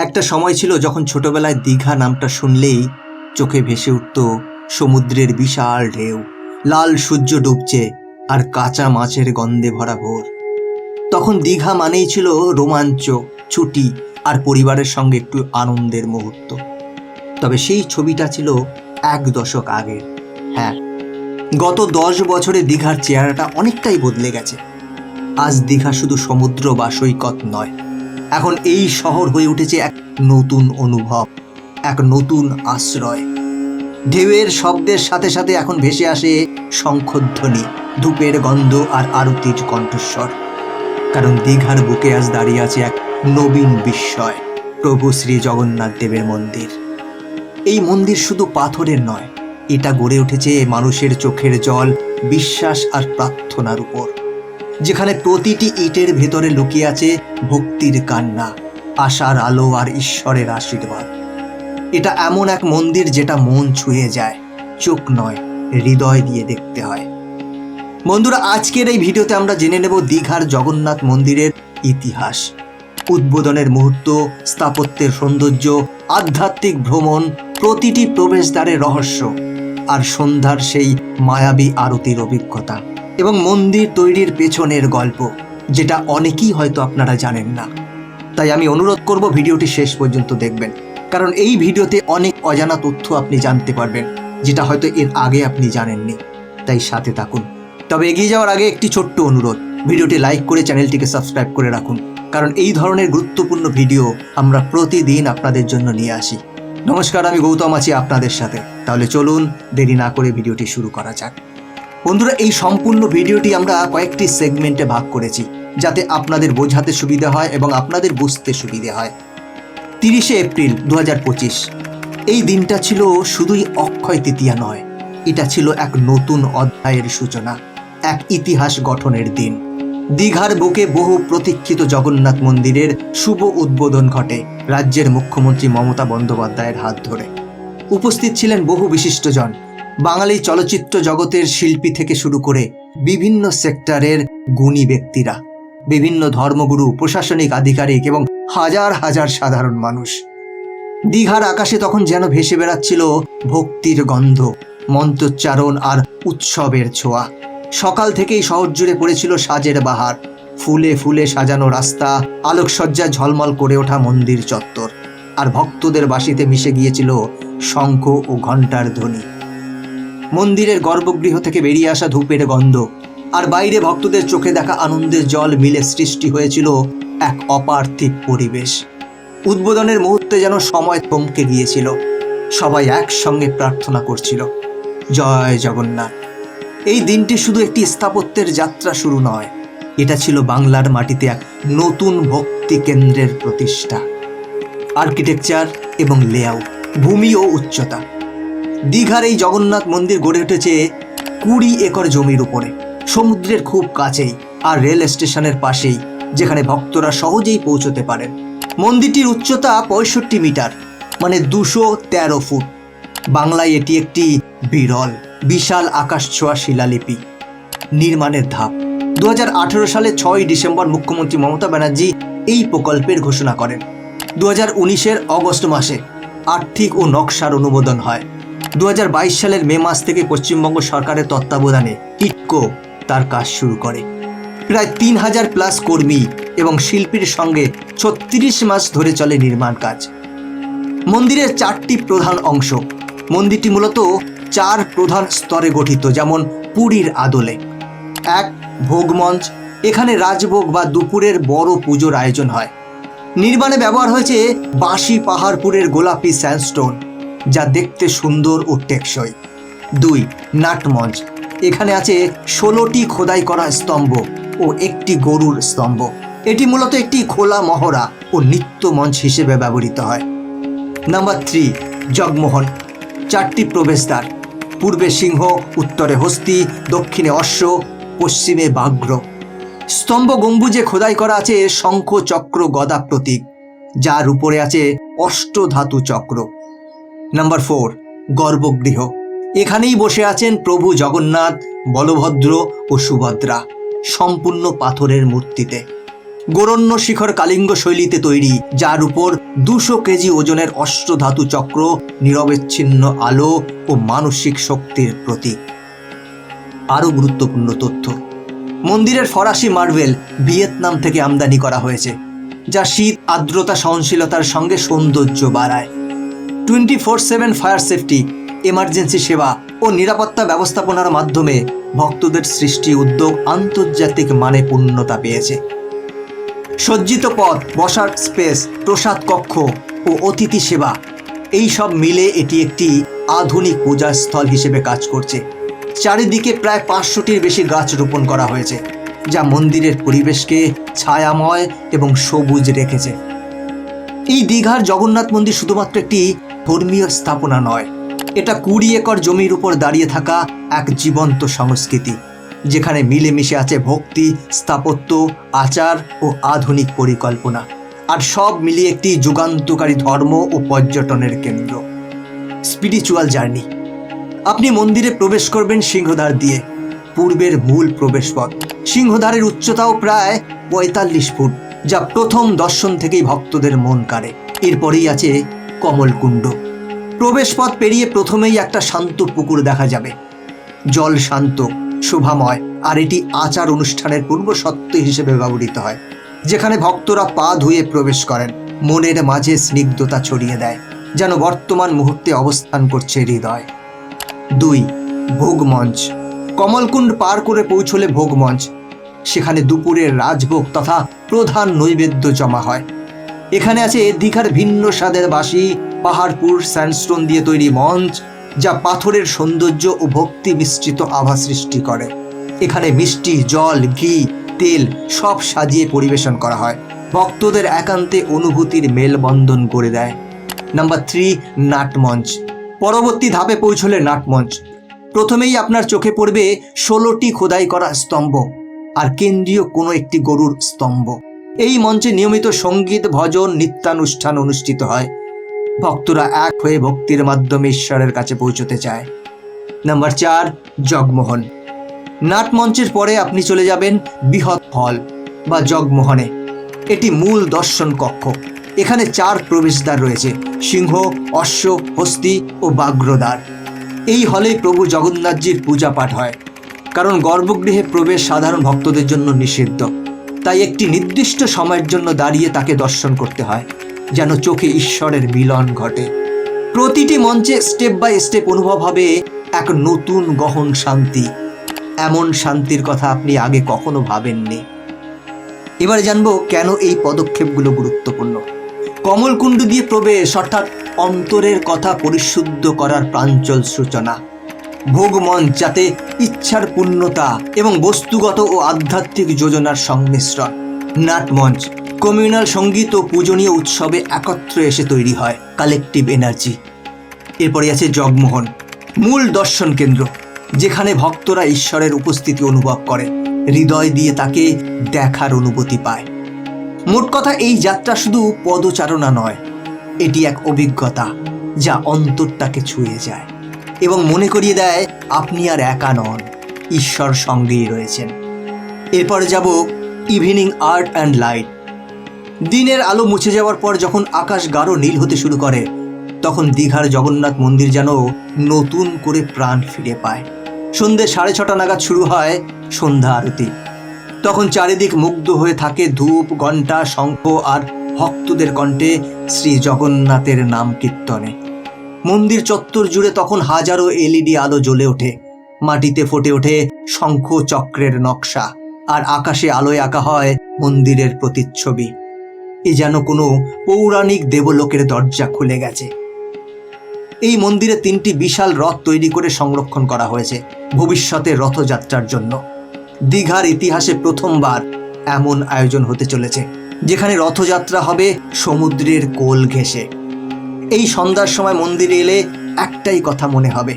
একটা সময় ছিল যখন ছোটবেলায় দীঘা নামটা শুনলেই চোখে ভেসে উঠত সমুদ্রের বিশাল ঢেউ, লাল সূর্য ডুবছে আর কাঁচা মাছের গন্ধে ভরা ভোর। তখন দীঘা মানেই ছিল রোমাঞ্চ, ছুটি আর পরিবারের সঙ্গে একটু আনন্দের মুহূর্ত। তবে সেই ছবিটা ছিল এক দশক আগের হ্যাঁ গত দশ বছরে দীঘার চেহারাটা অনেকটাই বদলে গেছে। আজ দীঘা শুধু সমুদ্র বা সৈকত নয় এখন এই শহর হয়ে উঠেছে এক নতুন অনুভব, এক নতুন আশ্রয়। ঢেউয়ের শব্দের সাথে সাথে এখন ভেসে আসে শঙ্খধ্বনি, ধূপের গন্ধ আর আরতির কণ্ঠস্বর। কারণ দীঘার বুকে আজ দাঁড়িয়ে আছে এক নবীন বিস্ময়, প্রভু শ্রী জগন্নাথ দেবের মন্দির। এই মন্দির শুধু পাথরের নয়, এটা গড়ে উঠেছে মানুষের চোখের জল, বিশ্বাস আর প্রার্থনার উপর। যেখানে প্রতিটি ইটের ভেতরে লুকিয়ে আছে ভক্তির কান্না, আশার আলো আর ঈশ্বরের আশীর্বাদ। এটা এমন এক মন্দির যেটা মন ছুঁয়ে যায়, চোখ নয়, হৃদয় দিয়ে দেখতে হয়। বন্ধুরা, আজকের এই ভিডিওতে আমরা জেনে নেব দীঘার জগন্নাথ মন্দিরের ইতিহাস। উদ্বোধনের মুহূর্ত, স্থাপত্যের সৌন্দর্য, আধ্যাত্মিক ভ্রমণ, প্রতিটি প্রবেশদ্বারের রহস্য আর সন্ধ্যার সেই মায়াবী আরতির অভিজ্ঞতা। এবং মন্দির তৈরির পেছনের গল্প, যেটা অনেকেই হয়তো আপনারা জানেন না। তাই আমি অনুরোধ করব ভিডিওটি শেষ পর্যন্ত দেখবেন, কারণ এই ভিডিওতে অনেক অজানা তথ্য আপনি জানতে পারবেন, যেটা হয়তো এর আগে আপনি জানেননি। তাই সাথে থাকুন। তবে এগিয়ে যাওয়ার আগে একটি ছোট্ট অনুরোধ, ভিডিওটি লাইক করে চ্যানেলটিকে সাবস্ক্রাইব করে রাখুন, কারণ এই ধরনের গুরুত্বপূর্ণ ভিডিও আমরা প্রতিদিন আপনাদের জন্য নিয়ে আসি। নমস্কার, আমি গৌতম আছি আপনাদের সাথে। তাহলে চলুন দেরি না করে ভিডিওটি শুরু করা যাক। বন্ধুরা, এই সম্পূর্ণ ভিডিওটি আমরা কয়েকটি সেগমেন্টে ভাগ করেছি, যাতে আপনাদের বোঝাতে সুবিধা হয় এবং আপনাদের বুঝতে সুবিধে হয়। তিরিশে এপ্রিল দুহাজার পঁচিশ, এই দিনটা ছিল শুধুই অক্ষয় তৃতীয়া নয়, এটা ছিল এক নতুন অধ্যায়ের সূচনা, এক ইতিহাস গঠনের দিন। দীঘার বুকে বহু প্রতীক্ষিত জগন্নাথ মন্দিরের শুভ উদ্বোধন ঘটে রাজ্যের মুখ্যমন্ত্রী মমতা বন্দ্যোপাধ্যায়ের হাত ধরে। উপস্থিত ছিলেন বহু বিশিষ্টজন বাঙালি চলচ্চিত্র জগতের শিল্পী থেকে শুরু করে বিভিন্ন সেক্টরের গুণী ব্যক্তিরা, বিভিন্ন ধর্মগুরু, প্রশাসনিক আধিকারিক এবং হাজার হাজার সাধারণ মানুষ। দীঘার আকাশে তখন যেন ভেসে বেড়াচ্ছিল ভক্তির গন্ধ, মন্ত্রোচ্চারণ আর উৎসবের ছোঁয়া। সকাল থেকেই শহর জুড়ে পড়েছিল সাজের বাহার, ফুলে ফুলে সাজানো রাস্তা, আলোকসজ্জা ঝলমল করে ওঠা মন্দির চত্বর, আর ভক্তদের বাসিতে মিশে গিয়েছিল শঙ্খ ও ঘণ্টার ধ্বনি। মন্দিরের গর্ভগৃহ থেকে বেরিয়ে আসা ধূপের গন্ধ। আর বাইরে ভক্তদের চোখে দেখা আনন্দের জল মিলে সৃষ্টি হয়েছিল এক অপার্থিব পরিবেশ। উদ্বোধনের মুহূর্তে যেন সময় থমকে গিয়েছিল। সবাই একসঙ্গে প্রার্থনা করছিল। জয় জগন্নাথ। এই দিনটি শুধু একটি স্থাপত্যের যাত্রা শুরু নয়। এটা ছিল বাংলার মাটিতে এক নতুন ভক্তি কেন্দ্রের প্রতিষ্ঠা। আর্কিটেকচার এবং লেআউট ভূমি ও উচ্চতা। দীঘার এই জগন্নাথ মন্দির গড়ে উঠেছে কুড়ি একর জমির উপরে। সমুদ্রের খুব কাছেই আর রেল স্টেশনের পাশেই, যেখানে ভক্তরা সহজেই পৌঁছতে পারেন। মন্দিরটির উচ্চতা পঁয়ষট্টি মিটার মানে দুশো তেরো ফুট। বাংলায় এটি একটি বিরল, বিশাল আকাশ ছোঁয়া শিলালিপি। নির্মাণের ধাপ। দু হাজার আঠারো সালে ছয় ডিসেম্বর মুখ্যমন্ত্রী মমতা ব্যানার্জি এই প্রকল্পের ঘোষণা করেন। দু হাজার উনিশের অগস্ট মাসে আর্থিক ও নকশার অনুমোদন হয়। দু হাজার বাইশ সালের মে মাস থেকে পশ্চিমবঙ্গ সরকারের তত্ত্বাবধানে ইটকো তার কাজ শুরু করে। প্রায় তিন হাজার প্লাস কর্মী এবং শিল্পীর সঙ্গে ছত্রিশ মাস ধরে চলে নির্মাণ কাজ। মন্দিরের চারটি প্রধান অংশ। মন্দিরটি মূলত চার প্রধান স্তরে গঠিত, যেমন পুরীর আদলে। এক, ভোগমঞ্চ। এখানে রাজভোগ বা দুপুরের বড় পুজোর আয়োজন হয়। নির্মাণে ব্যবহার হয়েছে বাঁশি পাহাড়পুরের গোলাপি স্যান্ডস্টোন। যা দেখতে সুন্দর ও টেকসই। দুই, নাটমঞ্চ। এখানে আছে ষোলোটি খোদাই করা স্তম্ভ ও একটি গরুর স্তম্ভ। এটি মূলত একটি খোলা মহড়া ও নিত্য মঞ্চ হিসেবে ব্যবহৃত হয়। Number three, Jagamohan. চারটি প্রবেশদ্বার, পূর্বে সিংহ, উত্তরে হস্তি, দক্ষিণে অশ্ব, পশ্চিমে বাঘ্র। স্তম্ভ গম্বুজে খোদাই করা আছে শঙ্খ চক্র গদা প্রতীক যার উপরে আছে অষ্টধাতু চক্র। নাম্বার ফোর গর্ভগৃহ। এখানেই বসে আছেন প্রভু জগন্নাথ, বলভদ্র ও সুভদ্রা, সম্পূর্ণ পাথরের মূর্তিতে। গোরণ্য শিখর কালিঙ্গ শৈলীতে তৈরি, যার উপর দুশো কেজি ওজনের অষ্টধাতু চক্র, নিরবচ্ছিন্ন আলো ও মানসিক শক্তির প্রতীক। আরও গুরুত্বপূর্ণ তথ্য। মন্দিরের ফরাসি মার্বেল ভিয়েতনাম থেকে আমদানি করা হয়েছে, যা শীত, আর্দ্রতা, সহনশীলতার সঙ্গে সৌন্দর্য বাড়ায়। Twenty four seven fire safety, emergency সেবা ও নিরাপত্তা ব্যবস্থাপনার মাধ্যমে ভক্তদের সৃষ্টি উদ্যোগ আন্তর্জাতিক মানে পূর্ণতা পেয়েছে। সজ্জিত পথ, বসার স্পেস, প্রসাদ কক্ষ ও অতিথি সেবা, এই সব মিলে এটি একটি আধুনিক পূজাস্থল হিসেবে কাজ করছে। চারিদিকে প্রায় পাঁচশোটির বেশি গাছ রোপণ করা হয়েছে, যা মন্দিরের পরিবেশকে ছায়াময় এবং সবুজ রেখেছে। এই দীঘার জগন্নাথ মন্দির শুধুমাত্র একটি ধর্মীয় স্থাপনা নয়। এটা কুড়ি একর জমির উপর দাঁড়িয়ে থাকা এক জীবন্ত সংস্কৃতি, যেখানে মিলেমিশে আছে ভক্তি, স্থাপত্য, আচার ও আধুনিক পরিকল্পনা। আর সব মিলিয়ে একটি যুগান্তকারী ধর্ম ও পর্যটনের কেন্দ্র। স্পিরিচুয়াল জার্নি আপনি মন্দিরে প্রবেশ করবেন সিংহদ্বার দিয়ে। পূর্বের মূল প্রবেশপথ। সিংহদ্বারের উচ্চতাও প্রায় পঁয়তাল্লিশ ফুট, যা প্রথম দর্শন থেকেই ভক্তদের মন কাড়ে। এরপরেই আছে কমলকুণ্ড প্রবেশপথ পেরিয়ে প্রথমেই একটা শান্ত পুকুর দেখা যাবে। জল শান্ত, শোভাময়, আর এটি আচার অনুষ্ঠানের পূর্ব সত্য হিসেবে ব্যবহৃত হয়, যেখানে ভক্তরা পা ধুয়ে প্রবেশ করেন, মনের মাঝে স্নিগ্ধতা ছড়িয়ে দেয়, যেন বর্তমান মুহূর্তে অবস্থান করছে হৃদয়। দুই, ভোগমঞ্চ। কমলকুণ্ড পার করে পৌঁছলে ভোগমঞ্চ, সেখানে দুপুরের রাজভোগ তথা প্রধান নৈবেদ্য জমা হয়। এখানে আছে দীঘার ভিন্ন স্বাদের বাসি, পাহাড়পুর স্যান্ডস্টোন দিয়ে তৈরি মঞ্চ, যা পাথরের সৌন্দর্য ও ভক্তি মিশ্রিত আভা সৃষ্টি করে। এখানে মিষ্টি, জল, ঘি, তেল সব সাজিয়ে পরিবেশন করা হয়। ভক্তদের একান্তে অনুভূতির মেলবন্ধন করে দেয়। নাম্বার থ্রি, নাটমঞ্চ। পরবর্তী ধাপে পৌঁছলে নাটমঞ্চ। প্রথমেই আপনার চোখে পড়বে ষোলোটি খোদাই করা স্তম্ভ আর কেন্দ্রীয় কোনো একটি গরুর স্তম্ভ। এই মঞ্চে নিয়মিত সংগীত, ভজন, নিত্যানুষ্ঠান অনুষ্ঠিত হয়। ভক্তরা এক হয়ে ভক্তির মাধ্যমে ঈশ্বরের কাছে পৌঁছতে চায়। নাম্বার চার, জগমোহন। নাটমঞ্চের পরে আপনি চলে যাবেন বৃহৎ হল বা জগমোহনে। এটি মূল দর্শন কক্ষ। এখানে চার প্রবেশদ্বার রয়েছে, সিংহ অশ্ব হস্তি ও বাগ্রদ্বার। এই হলে প্রভু জগন্নাথজির পূজা পাঠ হয়। কারণ গর্ভগৃহে প্রবেশ সাধারণ ভক্তদের জন্য নিষিদ্ধ। তাই একটি নির্দিষ্ট সময়ের জন্য দাঁড়িয়ে তাকে দর্শন করতে হয়, যেন চোখে ঈশ্বরের মিলন ঘটে। প্রতিটি মঞ্চে স্টেপ বাই স্টেপ অনুভব হবে এক নতুন গহন শান্তি। এমন শান্তির কথা আপনি আগে কখনো ভাবেননি। এবারে জানব কেন এই পদক্ষেপগুলো গুরুত্বপূর্ণ। কমলকুণ্ড দিয়ে প্রবেশ, অর্থাৎ অন্তরের কথা পরিশুদ্ধ করার প্রাঞ্চল সূচনা। ভোগমঞ্চ যাতে ইচ্ছার পূর্ণতা এবং বস্তুগত ও আধ্যাত্মিক যোজনার সংমিশ্রণ। নাটমঞ্চ কমিউনাল সংগীত ও পূজনীয় উৎসবে একত্রে এসে তৈরি হয় কালেকটিভ এনার্জি এরপরে আছে জগমোহন, মূল দর্শন কেন্দ্র, যেখানে ভক্তরা ঈশ্বরের উপস্থিতি অনুভব করে, হৃদয় দিয়ে তাকে দেখার অনুভূতি পায়। মোট কথা, এই যাত্রা শুধু পদচারণা নয়, এটি এক অভিজ্ঞতা যা অন্তরটাকে ছুঁয়ে যায়। এবং মনে করিয়ে দেয়, আপনি আর একা নন, ঈশ্বর সঙ্গেই রয়েছেন। এরপরে যাব ইভিনিং আর্ট অ্যান্ড লাইট। দিনের আলো মুছে যাওয়ার পর যখন আকাশ গাঢ় নীল হতে শুরু করে, তখন দীঘার জগন্নাথ মন্দির যেন নতুন করে প্রাণ ফিরে পায়। সন্ধ্যে সাড়ে ছটা নাগাদ শুরু হয় সন্ধ্যা আরতি। তখন চারিদিক মুগ্ধ হয়ে থাকে ধূপ, ঘণ্টা, শঙ্খ আর ভক্তদের কণ্ঠে শ্রী জগন্নাথের নাম কীর্তনে। মন্দির চত্বর জুড়ে তখন হাজারো এলইডি আলো জ্বলে ওঠে। মাটিতে ফুটে ওঠে শঙ্খ চক্রের নকশা, আর আকাশে আলোয় আঁকা হয় মন্দিরের প্রতিচ্ছবি। এ যেন কোনো পৌরাণিক দেবলোকের দরজা খুলে গেছে। এই মন্দিরে তিনটি বিশাল রথ তৈরি করে সংরক্ষণ করা হয়েছে ভবিষ্যতের রথযাত্রার জন্য। দীঘার ইতিহাসে প্রথমবার এমন আয়োজন হতে চলেছে, যেখানে রথযাত্রা হবে সমুদ্রের কোল ঘেঁষে। এই সন্ধ্যার সময় মন্দিরে এলে একটাই কথা মনে হবে।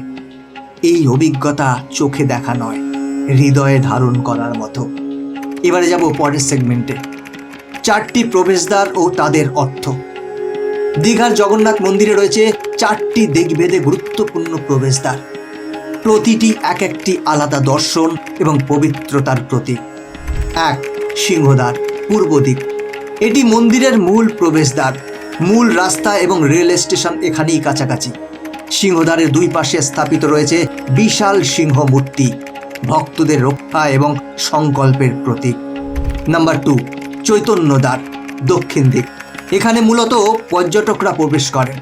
এই অভিজ্ঞতা চোখে দেখা নয়, হৃদয়ে ধারণ করার মতো। এবারে যাব পরের সেগমেন্টে চারটি প্রবেশদ্বার ও তাদের অর্থ। দীঘার জগন্নাথ মন্দিরে রয়েছে চারটি দিগভেদে গুরুত্বপূর্ণ প্রবেশদ্বার। প্রতিটি এক একটি আলাদা দর্শন এবং পবিত্রতার প্রতীক। এক সিংহদ্বার, পূর্ব দিক। এটি মন্দিরের মূল প্রবেশদ্বার। মূল রাস্তা এবং রেল স্টেশন এখানেই কাছাকাছি। সিংহদ্বারের দুই পাশে স্থাপিত রয়েছে বিশাল সিংহ মূর্তি, ভক্তদের রক্ষা এবং সংকল্পের প্রতীক। নাম্বার টু চৈতন্যদ্বার দক্ষিণ দিক। এখানে মূলত পর্যটকরা প্রবেশ করেন।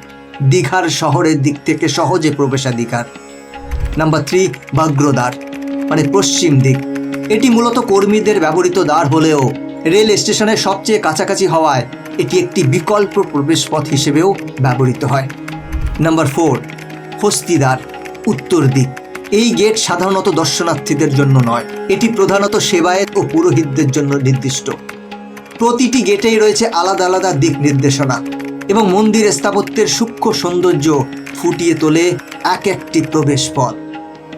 দীঘার শহরের দিক থেকে সহজে প্রবেশাধিকার। নাম্বার থ্রি বাগ্রদ্বার মানে পশ্চিম দিক। এটি মূলত কর্মীদের ব্যবহৃত দ্বার হলেও রেল স্টেশনের সবচেয়ে কাছাকাছি হওয়ায় এটি একটি বিকল্প প্রবেশপথ হিসেবেও ব্যবহৃত হয়। নাম্বার ফোর হস্তিদ্বার উত্তর দিক। এই গেট সাধারণত দর্শনার্থীদের জন্য নয়। এটি প্রধানত সেবায়েত ও পুরোহিতদের জন্য নির্দিষ্ট। প্রতিটি গেটেই রয়েছে আলাদা আলাদা দিক নির্দেশনা এবং মন্দির স্থাপত্যের সূক্ষ্ম সৌন্দর্য ফুটিয়ে তোলে এক একটি প্রবেশ পথ।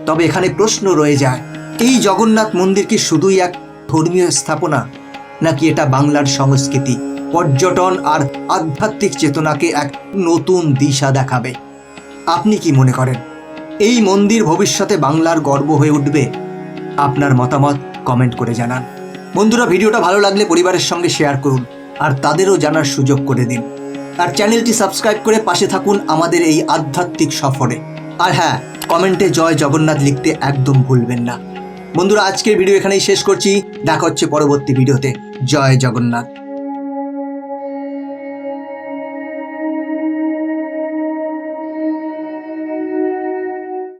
তবে এখানে প্রশ্ন রয়ে যায়, এই জগন্নাথ মন্দির কি শুধুই এক ধর্মীয় স্থাপনা নাকি এটা বাংলার সংস্কৃতি? পর্যটন আর আধ্যাত্মিক চেতনাকে এক নতুন দিশা দেখাবে। আপনি কি মনে করেন, এই মন্দির ভবিষ্যতে বাংলার গর্ব হয়ে উঠবে? আপনার মতামত কমেন্ট করে জানান। বন্ধুরা, ভিডিওটা ভালো লাগলে পরিবারের সঙ্গে শেয়ার করুন আর তাদেরও জানার সুযোগ করে দিন। আর চ্যানেলটি সাবস্ক্রাইব করে পাশে থাকুন আমাদের এই আধ্যাত্মিক সফরে। আর হ্যাঁ কমেন্টে জয় জগন্নাথ লিখতে একদম ভুলবেন না। বন্ধুরা, আজকের ভিডিও এখানেই শেষ করছি। দেখা হচ্ছে পরবর্তী ভিডিওতে। জয় জগন্নাথ।